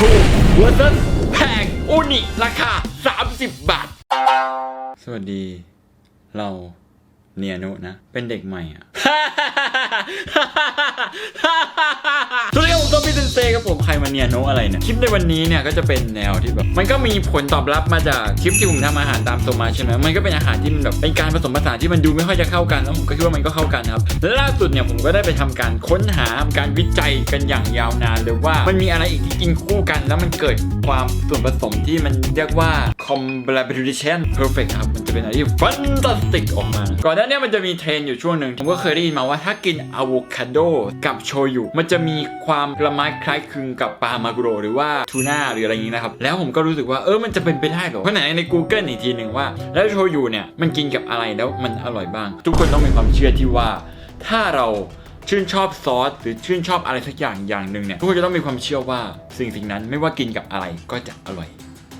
ถูกเวอร์ซันแพงอุนิราคา 30 บาท สวัสดี เรา เนียนุนะ เป็นเด็กใหม่อะสวัสดีครับผมโซฟี่เซนเซครับผมใครมาเนียโนะอะไรเนี่ย คลิปในวันนี้เนี่ยก็จะเป็นแนวที่แบบ มันก็มีผลตอบรับมาจากคลิปที่ผมทำอาหารตามโซมาใช่ไหมมันก็เป็นอาหารที่มันแบบเป็นการผสมผสานที่มันดูไม่ค่อยจะเข้ากันแล้วผมก็คิดว่ามันก็เข้ากันครับล่าสุดเนี่ยผมก็ได้ไปทำการค้นหาการวิจัยกันอย่างยาวนานเลยว่า มันมีอะไรอีกที่กินคู่กัน แล้วมันเกิดความส่วนผสมที่มันเรียกว่า combination perfect ครับมันจะเป็นอะไรที่ fantastic ออกมาก่อนหน้าเนี้มันจะมีเทรนอยู่ช่วงหนึ่งผมก็เคยได้ยินมาว่าถ้ากินอะโวคาโดกับโชยุมันจะมีความละไม้คล้ายคลึงกับปลามากโรหรือว่าทูน่าหรืออะไรอย่างนี้นะครับ แล้วผมก็รู้สึกว่าเออมันจะเป็นไปได้เหรอเพราะไหนใน Google อีกทีหนึ่งว่า แล้วโชยุเนี่ยมันกินกับอะไรแล้วมันอร่อยบ้าง ทุกคนต้องมีความเชื่อที่ว่า ถ้าเราชื่นชอบซอสหรือชื่นชอบอะไรสักอย่างอย่างหนึ่งเนี่ยทุกคนจะต้องมีความเชื่อว่าสิ่งสิ่งนั้นไม่ว่ากินกับอะไรก็จะอร่อย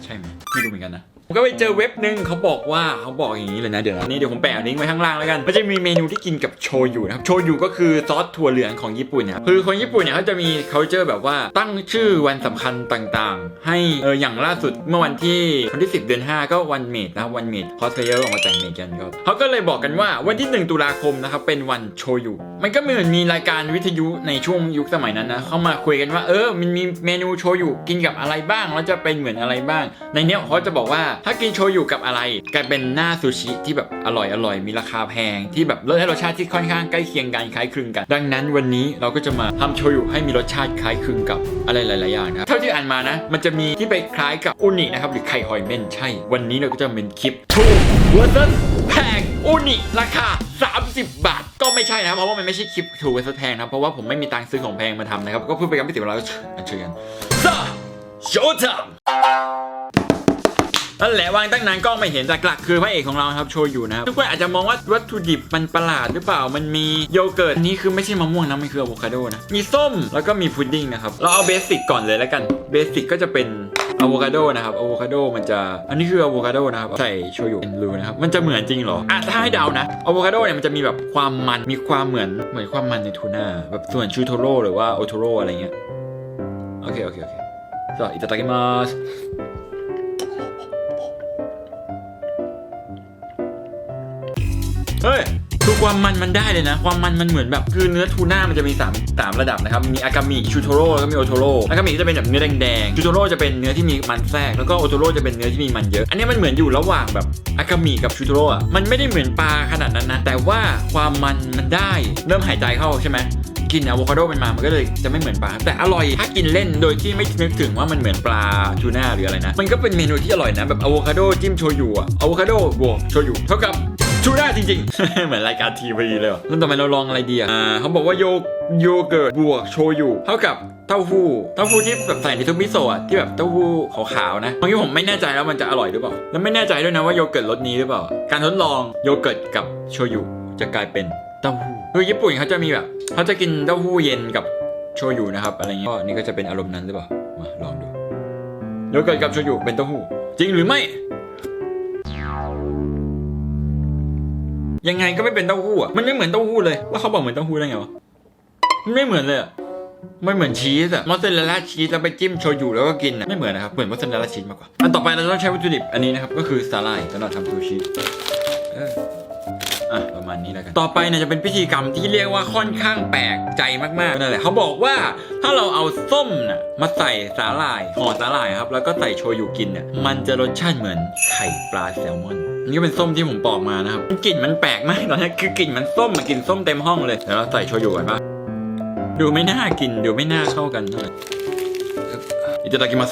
ใช่ไหมไม่รู้เหมือนกันนะ ผมก็ไปเจอเว็บหนึ่งเขาบอกว่าเขาบอกอย่างนี้เลยนะเดี๋ยวนี้เดี๋ยวผมแปะลิงก์ไว้ข้างล่างแล้วกันมันจะมีเมนูที่กินกับโชยุนะครับโชยุก็คือซอสถั่วเหลืองของญี่ปุ่นนะครับคือคนญี่ปุ่นเนี่ยเขาจะมี culture แบบว่าตั้งชื่อวันสำคัญต่างๆ ให้เอออย่างล่าสุดเมื่อวันที่วันที่ 10 เดือน 5 ก็วันเมดนะครับวันเมดคอสเพลเยอร์ออกมาแต่งเมดกันก็เขาก็เลยบอกกันว่าวันที่ 1 ตุลาคมนะครับเป็นวันโชยุมันก็เหมือนมีรายการวิทยุในช่วงยุคสมัยนั้นนะเข้ามาคุยกันว่าเออมันมีเมนูโชยุกินกับอะไรบ้างแล้วจะเป็นเหมือนอะไรบ้าง ในเนี้ยเขาจะบอกว่าถ้ากินโชยุกับอะไรกลายเป็นหน้าซูชิที่แบบอร่อยอร่อยมีราคาแพง ที่แบบรสให้รสชาติที่ค่อนข้างใกล้เคียงกันคล้ายคลึงกัน ดังนั้นวันนี้เราก็จะมาทำโชยุให้มีรสชาติคล้ายคลึงกับอะไรหลายๆอย่างนะเท่าที่อ่านมานะ มันจะมีที่ไปคล้ายกับอุนินะครับหรือไข่หอยเม่นใช่ วันนี้เราก็จะเป็นคลิปถูเวอร์ซัน แพงอุนิราคา 30 บาท ก็ไม่ใช่นะเพราะว่ามันไม่ใช่คลิปถูกเวอร์ซันแพงนะเพราะว่าผมไม่มีตังค์ซื้อของแพงมาทำนะครับ ก็เพื่อเป็นการไม่เสียเวลาก็เชิญกันซะโชว์ทำนั่นแหละวางตั้งนานกล้องไม่เห็นแต่หลักคือพระเอกของเราครับโชยุนะครับทุกคนอาจจะมองว่าวัตถุดิบมันประหลาดหรือเปล่ามันมีโยเกิร์ตนนี้คือไม่ใช่มะม่วงนะมันคืออะโวคาโดนะมีส้มแล้วก็มีพุดดิ้งนะครับเราเอาเบสิกก่อนเลยแล้วกันเบสิกก็จะเป็น อะโวคาโดนะครับอะโวคาโดมันจะอันนี้คืออะโวคาโดนะครับใส่โชยุเป็นรูนะครับมันจะเหมือนจริงเหรออ่ะถ้าให้เดานะอะโวคาโดเนี่ยมันจะมีแบบความมันมีความเหมือนเหมือนความมันในทูน่าแบบส่วนชูโทโร่หรือว่าโอโทโร่อะไรเงี้ยโอเคโอเคโอเคじゃあいただきますเฮ้ย คือความมันมันได้เลยนะ ความมันมันเหมือนแบบคือเนื้อทูน่ามันจะมี3ามสามระดับนะครับ มีอากามิชูโทโร่แล้วก็มีโอโทโร่อากามิจะเป็นแบบเนื้อแดงๆชูโทโร่จะเป็นเนื้อที่มีมันแทรกแล้วก็โอโทโร่จะเป็นเนื้อที่มีมันเยอะ อันนี้มันเหมือนอยู่ระหว่างแบบอากามิกับชูโทโร่อะมันไม่ได้เหมือนปลาขนาดนั้นนะแต่ว่าความมันมันได้เริ่มหายใจเข้าใช่ไหมกินอะโวคาโดมันมา มันก็เลยจะไม่เหมือนปลา แต่อร่อย ถ้ากินเล่นโดยที่ไม่นึกถึงว่ามันเหมือนปลาทูน่าหรืออะไรนะ มันก็เป็นเมนูที่อร่อยนะ แบบอะโวคาโดจิ้มโชยุอะอะโวคาโดบวกโชยุเท่ากับ ทูน่าจริงๆ เหมือนรายการทีวีเลยว่ะแล้วต่อไปเราลองอะไรดีอะอ่าเขาบอกว่าโยโยเกิร์ตบวกโชยุเท่ากับเต้าหู้ เต้าหู้ที่แบบใส่ในซุปมิโซะอะที่แบบเต้าหู้ขาวๆนะบางทีผมไม่แน่ใจแล้วมันจะอร่อยหรือเปล่า แล้วไม่แน่ใจด้วยนะว่าโยเกิร์ตรสนี้หรือเปล่า การทดลองโยเกิร์ตกับโชยุจะกลายเป็นเต้าหู้ คือญี่ปุ่นเขาจะมีแบบเขาจะกินเต้าหู้เย็นกับโชยุนะครับอะไรเงี้ย ก็นี่ก็จะเป็นอารมณ์นั้นหรือเปล่า มาลองดูโยเกิร์ตกับโชยุเป็นเต้าหู้ จริงหรือไม่ ยังไงก็ไม่เป็นเต้าหู้อะมันไม่เหมือนเต้าหู้เลยแล้วเขาบอกเหมือนเต้าหู้ได้ไงวะมันไม่เหมือนเลยอะไม่เหมือนชีสอะมอสซาเรลล่าชีสแล้วไปจิ้มโชยุแล้วก็กินอะไม่เหมือนนะครับ เหมือนมอสซาเรลล่าชีสมากกว่า อันต่อไปเราต้องใช้วัตถุดิบอันนี้นะครับ ก็คือสาหร่ายสำหรับทำซูชิอออะประมาณนี้แล้วกัน ต่อไปเนี่ยจะเป็นพิธีกรรมที่เรียกว่าค่อนข้างแปลกใจมากๆนั่นแหละเขาบอกว่าถ้าเราเอาส้มน่ะมาใส่สาหร่ายห่อสาหร่ายครับแล้วก็ใส่โชยุกินเนี่ยมันจะรสชาติเหมือนไข่ปลาแซลมอน นี่ก็เป็นส้มที่ผมปอกมานะครับกลิ่นมันแปลกมากตอนนี้คือกลิ่นมันส้มมันกลิ่นส้มเต็มห้องเลยเดี๋ยวเราใส่โชยุก่อนปะดูไม่น่ากินดูไม่น่าเข้ากันเท่าไหร่いただきます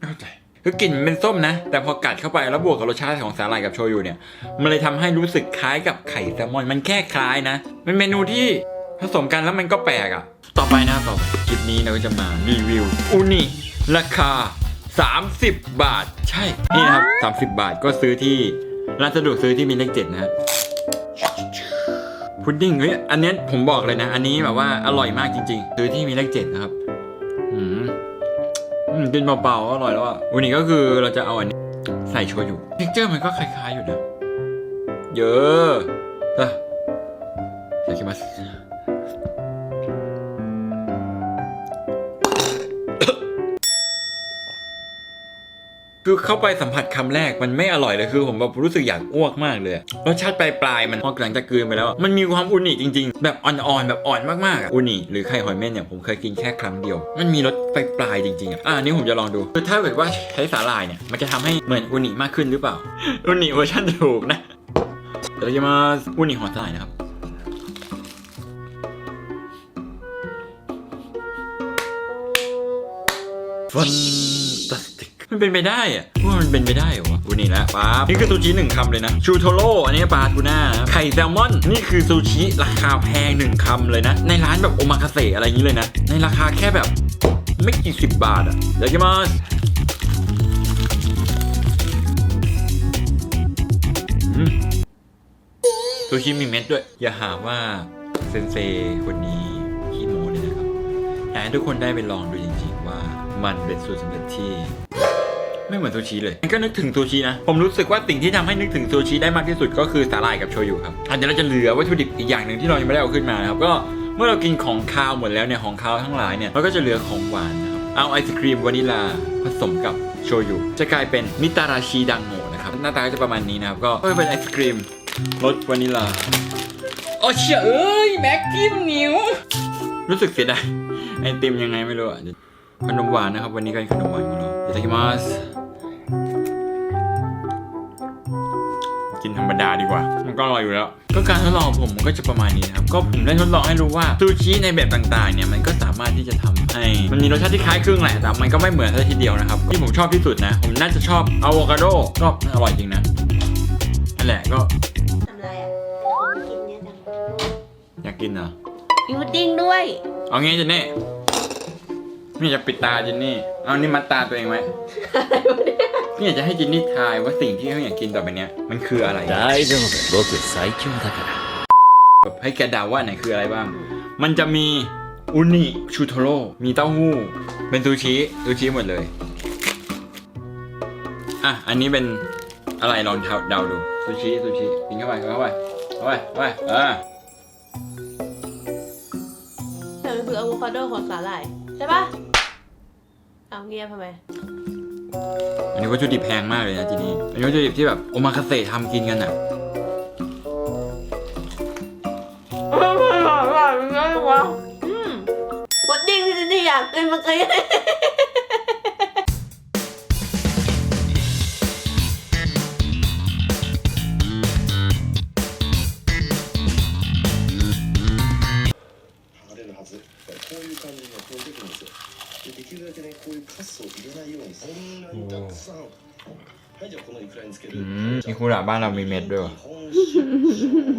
เข้าใจคือกลิ่นมันเป็นส้มนะ แต่พอกัดเข้าไปแล้วบวกกับรสชาติของสาหร่ายกับโชยุเนี่ย มันเลยทำให้รู้สึกคล้ายกับไข่แซลมอน มันแค่คล้ายนะ เป็นเมนูที่ ผสมกันแล้วมันก็แปลกอะ่ะ ต่อไปนะต่อไปคลิปนี้เราก็จะมารีวิวอูนิราคา 30 บาท ใช่ นี่นะครับ30 บาทก็ซื้อที่ร้านสะดวกซื้อที่มีเลขเจ็ดนะฮะพุดดิ้งเฮ้ยอันเนี้ยผมบอกเลยนะ อันนี้แบบว่าอร่อยมากจริงๆซื้อที่มีเลขเจ็ดนะครับอืมอืมกินเบาๆอร่อยแล้วอะวันนี้ก็คือเราจะเอาอันนี้ใส่โชยุเท็กเจอร์มันก็คล้ายๆอยู่นะ เยอะคื คือเข้าไปสัมผัสคำแรกมันไม่อร่อยเลยคือผมแบบรู้สึกอยากอ้วกมากเลยรสชาติปลายปลายๆมันพอหลังจากกลืนไปแล้ว มันมีความอุนิจริง ๆ แบบอ่อนๆแบบอ่อนมากๆอะอุนิหรือไข่หอยเม่นเนี่ยผมเคยกินแค่ครั้งเดียว มันมีรสปลายปลายๆจริงๆอะอันนี้ผมจะลองดูคือถ้าเกิดว่าใช้สาหร่ายเนี่ยมันจะทำให้เหมือนอุนิมากขึ้นหรือเปล่าอุนิเวอร์ชันถูกนะเดี๋ยวเราจะมาอุนิหอสาหร่ายนะครับฟันตาส มันเป็นไปได้อะว่ามันเป็นไปได้เหรอวะอูนี่แหละป๊าบนี่คือซูชิหนึ่งคำเลยนะ ชูโทโร่อันนี้ปลาทูน่าไข่แซลมอน นี่คือซูชิราคาแพงหนึ่งคำเลยนะ ในร้านแบบโอมาคาเสะอะไรอย่างนี้เลยนะ ในราคาแค่แบบไม่กี่สิบบาทอะเดี๋ยวจะมาซูชิมีเม็ดด้วย อย่าหาว่าเซนเซคนนี้ขี้โม้เลยนะครับอยากให้ทุกคนได้ไปลองดูจริงๆว่ามันเป็นสูตรสำเร็จที่ ไม่เหมือนซูชิเลยมันก็นึกถึงซูชินะ ผมรู้สึกว่าสิ่งที่ทำให้นึกถึงซูชิได้มากที่สุดก็คือสาหร่ายกับโชยุครับอันนี้เราจะเหลือวัตถุดิบอีกอย่างหนึ่งที่เรายังไม่ได้เอาขึ้นมาครับก็เมื่อเรากินของคาวหมดแล้วเนี่ยของคาวทั้งหลายเนี่ยเราก็จะเหลือของหวานนะครับเอาไอศครีมวานิลาผสมกับโชยุจะกลายเป็นมิตาราชิดังโงนะครับหน้าตาก็จะประมาณนี้นะครับก็เป็นไอศครีมรสวานิลาโอ้เชี่ยเอ้ยแม็กทิมนิ้วรู้สึกเสียดายไอติมยังไงไม่รู้อะขนมหวานนะครับ วันนี้ก็ขนมหวานของเราเดี๋ยวจะกินมาส ธรรมดาดีกว่า มันก็อร่อยอยู่แล้ว ก็การทดลองของผมมันก็จะประมาณนี้นะครับ ก็ผมได้ทดลองให้รู้ว่าซูชิในแบบต่างๆ เนี่ยมันก็สามารถที่จะทำให้มันมีรสชาติที่คล้ายคลึงแหละ แต่มันก็ไม่เหมือนซะทีเดียวนะครับ ที่ผมชอบที่สุดนะ ผมน่าจะชอบอะโวคาโด ก็อร่อยจริงนะ นั่นแหละก็ทำอะไรอะกินเยอะจังอยากกินเหรอมีพุดดิ้งด้วย เอางี้เจนนี่นี่จะปิดตาเจนนี่ เอานี่มัดตาตัวเองไว้นี่ อยากจะให้เจนนี่ทายว่าสิ่งที่เขาอยากกินต่อไปเนี้ยมันคืออะไร 大丈夫僕最強だから แบบให้แกเดาว่าไหนคืออะไรบ้าง มันจะมีอุนิชูโทโร่ มีเต้าหู้ เป็นซูชิ ซูชิหมดเลย อ่ะ อันนี้เป็นอะไรลองเดาดู ซูชิ ซูชิ กินเข้าไปเข้าไปเข้าไปเข้าไปอ่า แต่มันคืออะโวคาโดของสาหร่าย ใช่ปะเอาเงียบทำไม อันนี้วัตถุดิบแพงมากเลยนะที่นี่ อันนี้วัตถุดิบที่แบบโอมาคาเสะทำกินกันอะอืมพุดดิ้งที่นี่อยากกินเมื่อกี้ でできるだけねこういうカスを入れないようにそんなにたくさんはいじゃあこのイクラにつける อืมอิคุระบ้านเรามีเม็ดด้วยวะ 日本酒